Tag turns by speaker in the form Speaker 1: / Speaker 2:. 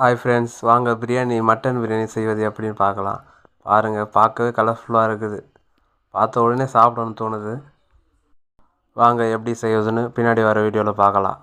Speaker 1: Hi friends வாங்க biryani mutton biryani செய்வது எப்படின்னு பார்க்கலாம். பாருங்கள் பார்க்கவே கலர்ஃபுல்லாக இருக்குது. பார்த்த உடனே சாப்பிடணும்னு தோணுது. வாங்க எப்படி செய்வதுன்னு பின்னாடி வர வீடியோவில் பார்க்கலாம்.